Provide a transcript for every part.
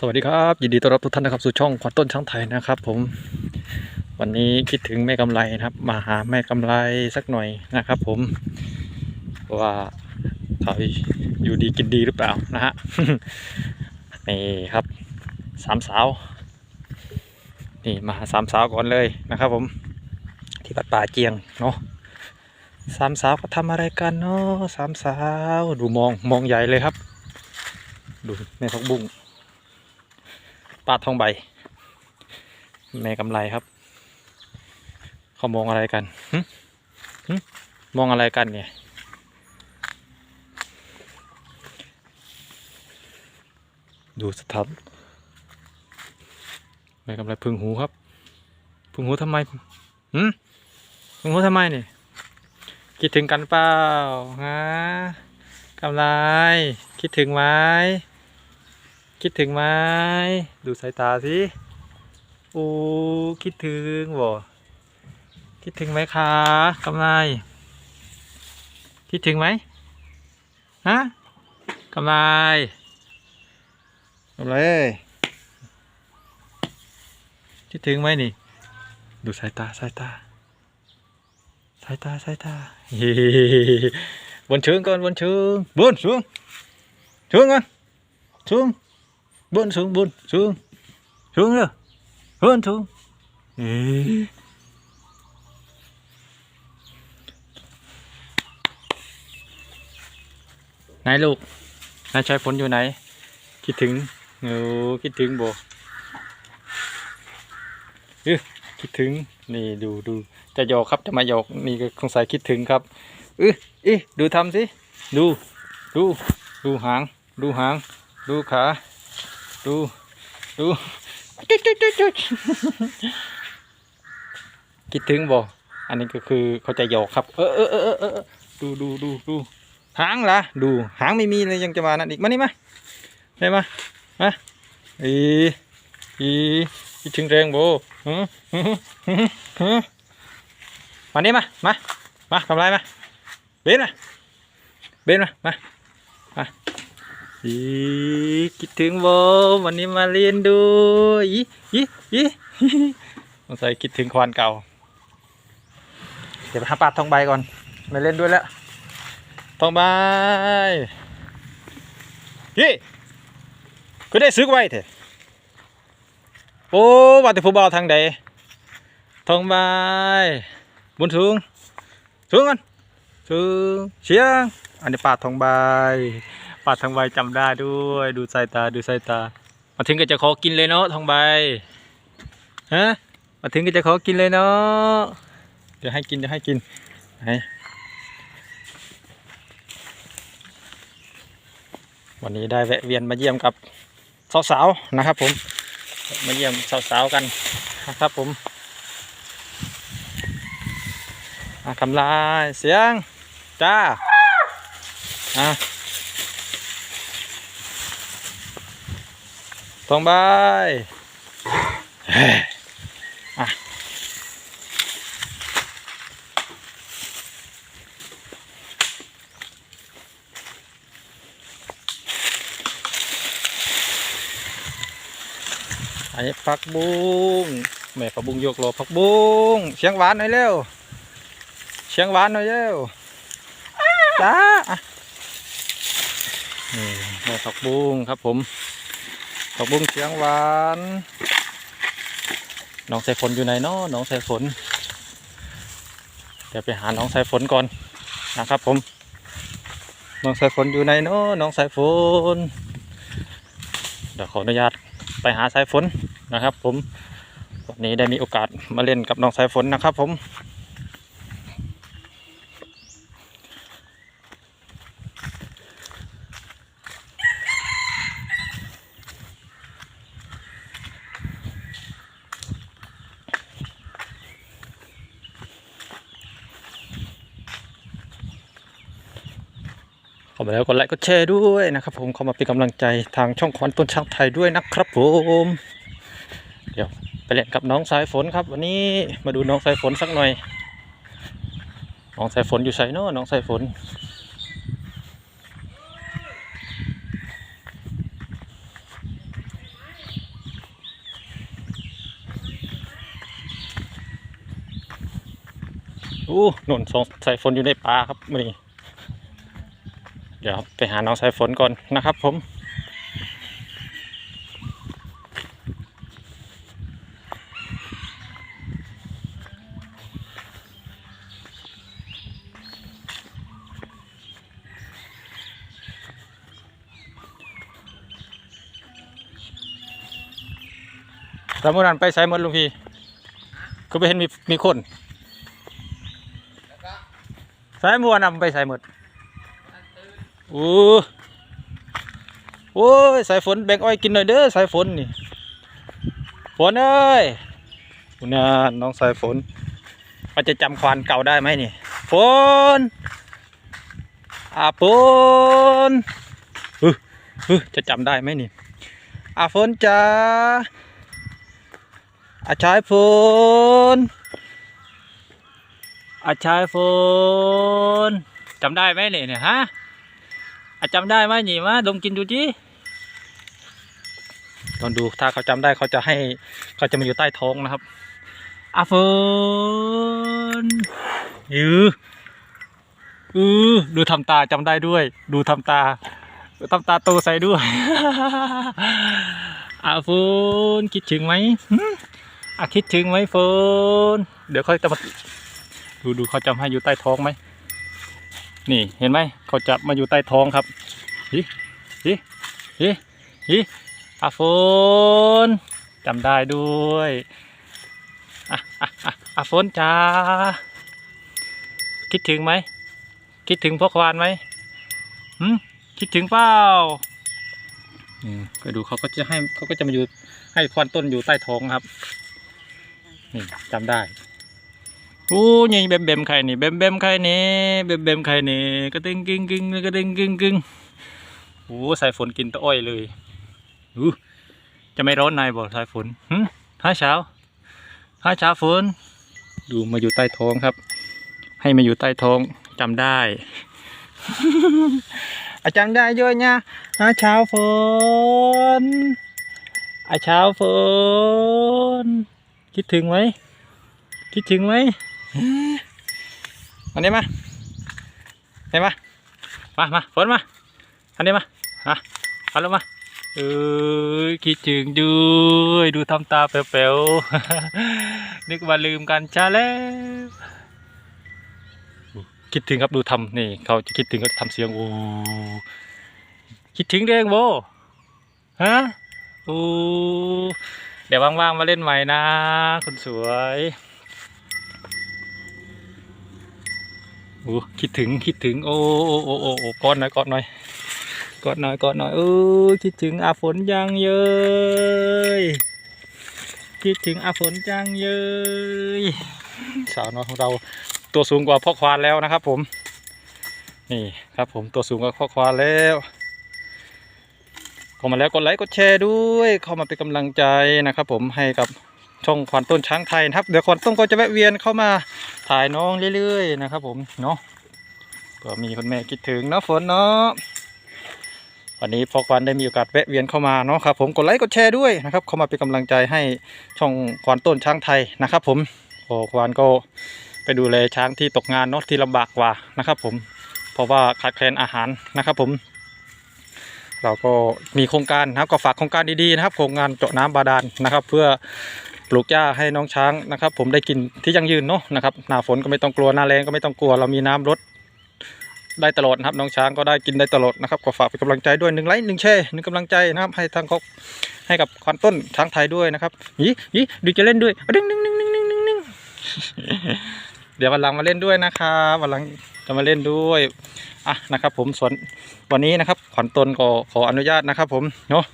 สวัสดีครับ ยินดีต้อนรับทุกท่านนะครับสู่ช่องขวัญต้นช้างไทยนะครับผมวันนี้คิดถึงแม่กำไรนะครับ มาหาแม่กำไรสักหน่อยนะครับผมว่าเขาอยู่ดีกินดีหรือเปล่านะฮะนี่ครับสามสาวนี่มาหาสามสาวก่อนเลยนะครับผมที่วัดป่าเจียงเนาะสามสาวก็ทำอะไรกันเนาะสามสาวดูมองมองใหญ่เลยครับ ดูแม่พักบุ้ง ปาทองใบ แม่กำไรครับ เขามองอะไรกันหึหึมองอะไรกันเนี่ย ดูสถับแม่กำไรพึ่งหูครับ พึ่งหูทำไมหึพึ่งหูทำไมเนี่ยคิดถึงกันเปล่าฮะกำไร คิดถึงไหม คิดถึงไหมดูสายตาสิโอ้คิดถึงบ่คิดถึงไหมคะกำไรคิดถึงไหมฮะกำไรกำไรเอ้ยคิดถึงไหมนี่ ดูสายตาสายตาสายตาสายตาเฮ้บนเชิงก่อนบนเชิงบนสูงสูงก่อนสูง bươn xuống bươn xuống xuống rồi bươn xuống Ê. này ลูกนายชายฝนอยู่ไหน คิดถึงโอ้คิดถึงบ่เออคิดถึงนี่ดูดูจะหยอกครับจะมาหยอกนี่ก็สงสัยคิดถึงครับเออเอ๊ะดูทำสิดูดูดูหาง ดูหาง ดูขา ดู ดูจุ๊ดจุ๊ดจุ๊ดจุ๊ดคิดถึงบ่อันนี้ก็คือเขาจะหยอกครับ เออเออเออเออเออดูดูดูดูหางล่ะดูหางไม่มีเลยยังจะมานั่นอีกมานี่มาได้มามาอีอีคิดถึงแรงบ่ฮึฮึฮึฮึมานี่มามามาทำไรมาเบนมาเบนมามามา อีคิดถึงโบวันนี้มาเรียนดูอีอีอีสงสัยคิดถึงควานเก่า เดี๋ยวไปหาปลาทองใบก่อนม่เล่นด้วยแล้วทองใบยี่ก็ได้ซื้อไว้เถอะโอ้ว่าแต่ผู้บ่าวทางใดทองใบบนสูงสูงกันสูงเชียงอันนี้ปลาทองใบ ปาดทองใบจำได้ด้วย ดูสายตาดูสายตา มาถึงก็จะขอกินเลยเนาะทองใบฮะมาถึงก็จะขอกินเลยเนาะเดี๋ยวให้กินเดี๋ยวให้กินไหนวันนี้ได้แวะเวียนมาเยี่ยมกับสาวๆนะครับ ผมมาเยี่ยมสาวๆกันนะครับผมอะทำลายเสียงจ้าอะ ทองใบอะอันนี้ผักบุ้งแม่ผักบุ้งยกโลผักบุ้งเชียงหวานหน่อยเร็วเชียงหวานหน่อยเร็วจ้าอะนี่แม่ผักบุ้งครับผม ผักบุ้งเสียงหวานน้องสายฝนอยู่ไหนเนาะน้องสายฝน เดี๋ยวไปหาน้องสายฝนก่อนนะครับผม น้องสายฝนอยู่ไหนเนาะน้องสายฝน เดี๋ยวขออนุญาตไปหาสายฝนนะครับ ผมวันนี้ได้มีโอกาสมาเล่นกับน้องสายฝนนะครับ ผม มาแล้วกดไลค์กดแชร์ด้วยนะครับ ผมเข้ามาเป็นกำลังใจทางช่องควันต้นช้างไทยด้วยนะครับผมเดี๋ยวไปเล่นกับน้องสายฝนครับ วันนี้มาดูน้องสายฝนสักหน่อย น้องสายฝนอยู่ใส่เนาะน้องสายฝนอู้หนุนสองสายฝนอยู่ในปลาครับมานี่ ดี๋ยวไปหาน้องสายฝนก่อนนะครับผมสามมุนันไปใส่หมดลุงพี่ ก็ไปเห็นมีมีคนสายมัวนำไปใส่หมด อ้โอ้ยสายฝนแบ่งอ้อยกินหน่อยเด้อสายฝนนี่ฝนเอ้ยคุณน่ะน้องสายฝนมันจะจำควานเก่าได้ไหมนี่ฝนอาฝนเออเออจะจำได้ไหมนี่อาฝนจ้าอาชายฝนอาชายฝนจำได้ไหมนี่เนี่ยฮะ อาจำได้ไหมหนีมาดมกินดูจิลองดูถ้าเขาจำได้เขาจะให้เขาจะมาอยู่ใต้ท้องนะครับอาฝนยืออือดูทำตาจำได้ด้วย ดูทำตาทำตาโตใส่ด้วยอาฝนคิดถึงไหมอะคิดถึงไหมเฟินเดี๋ยวเขาจะมาดูดูเขาจะให้อยู่ใต้ท้องไหม นี่เห็นไหมเขาจะมาอยู่ใต้ท้องครับฮิฮิฮิฮิอะเฟิร์นจำได้ด้วยอะอะอะอะเฟิร์นจ้าคิดถึงไหมคิดถึงพ่อควานไหมหืมคิดถึงเปล่าอืมก็ดูเขาก็จะให้เขาก็จะมาอยู่ให้ควานต้นอยู่ใต้ท้องครับ นี่จำได้ อู้นี่เบมเบมใครนี่เบมเบมใครนี่เบมเบมใครนี่กระตึงกึ่งกึ่งกระตึงกึ่งกึ่งโอ้สายฝนกินตะอ้อยเลยอู้จะไม่ร้อนในบ่สายฝนหึห้าเช้าห้าเช้าฝนดูมาอยู่ใต้ท้องครับ ให้มาอยู่ใต้ท้องจำได้อาจำได้เยอะเนี่ยห้าเช้าฝนอาเช้าฝนคิดถึงไหมคิดถึงไหม อันนี้มาเห็นมามามาฝนมา อันนี้มาฮะเอาลงมาเออคิดถึงด้วยดูทำตาเป๋วๆนึกว่าลืมกันชาแล้วคิดถึงครับดูทำนี่เขาจะคิดถึงเขาจะทำเสียงโอ้คิดถึงเด้งโบฮะโอ้เดี๋ยวว่างๆมาเล่นใหม่นะคนสวย โอ้คิดถึงคิดถึง โอ้โอ้โอ้โอ้โอ้กอดหน่อยกอดหน่อยกอดหน่อยกอดหน่อยเออคิดถึงอาฝนยังเยยคิดถึงอาฝนจังเยยสาวน้อยของเราตัวสูงกว่าพ่อควานแล้วนะครับ ผม นี่ครับผมตัวสูงกว่าพ่อควานแล้วเข้ามาแล้วกดไลค์กดแชร์ด้วย เข้ามาเป็นกำลังใจนะครับ ผมให้กับ ช่องขวัญต้นช้างไทยนะครับ เดี๋ยวขวัญต้นก็จะแวะเวียนเข้ามาถ่ายน้องเรื่อยๆนะครับ ผมเนาะก็มีคนแม่คิดถึงเนาะฝนเนาะวันนี้พอขวัญได้มีโอกาสแวะเวียนเข้ามาเนาะครับผมกดไลค์กดแชร์ด้วยนะครับ เข้ามาเป็นกำลังใจให้ช่องขวัญต้นช้างไทยนะครับ ผมพอขวัญก็ไปดูแลช้างที่ตกงานเนาะที่ลำบากกว่านะครับ ผมเพราะว่าขาดแคลนอาหารนะครับ ผม เราก็มีโครงการนะครับก็ฝากโครงการดีๆนะครับ โครงงานเจาะน้ำบาดาลนะครับ เพื่อ ปลูกหญ้าให้น้องช้างนะครับ ผมได้กินที่ยั่งยืนเนาะนะครับหน้าฝนก็ไม่ต้องกลัวหน้าแรงก็ไม่ต้องกลัวเรามีน้ำลดได้ตลอดนะครับน้องช้างก็ได้กินได้ตลอดนะครับก็ฝากเป็นกำลังใจด้วยหนึ่งไลค์หนึ่งแชร์หนึ่งกำลังใจนะครับ ให้ทางเขาให้กับควันต้นช้างไทยด้วยนะครับยี่ยี่ดูจะเล่นด้วยดึงดึงดึงดึงดึงดึงดึงเดี๋ยววันหลังมาเล่นด้วยนะครับวันหลังจะมาเล่นด้วยอะนะครับ ผมส่วนวันนี้นะครับขวัญตนก็ขออนุญาตนะครับ ผมเนาะ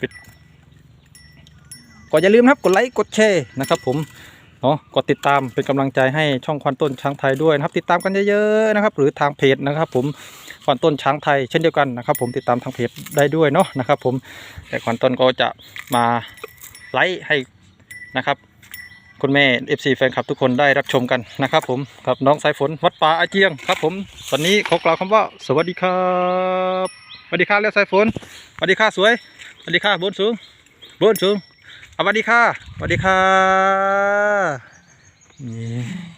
ปิด ก็อย่าลืมครับกดไลค์กดแชร์นะครับ ผมเนาะกดติดตามเป็นกำลังใจให้ช่องขวัญต้นช้างไทยด้วยนะครับ ติดตามกันเยอะๆนะครับ หรือทางเพจนะครับ ผมขวัญต้นช้างไทยเช่นเดียวกันนะครับ ผมติดตามทางเพจได้ด้วยเนาะนะครับ ผมแต่ขวัญต้นก็จะมาไลค์ให้นะครับคุณแม่ FC แฟนคลับทุกคนได้รับชมกันนะครับ ผมกับน้องสายฝนวัดป่าอาเจียงครับ ผมตอนนี้ขอกล่าวคำว่า สวัสดีครับสวัสดีค่ะแล้วสายฝนสวัสดีค่ะสวยสวัสดีค่ะบนสูงบนสูง สวัสดีค่ะสวัสดีค่ะนี่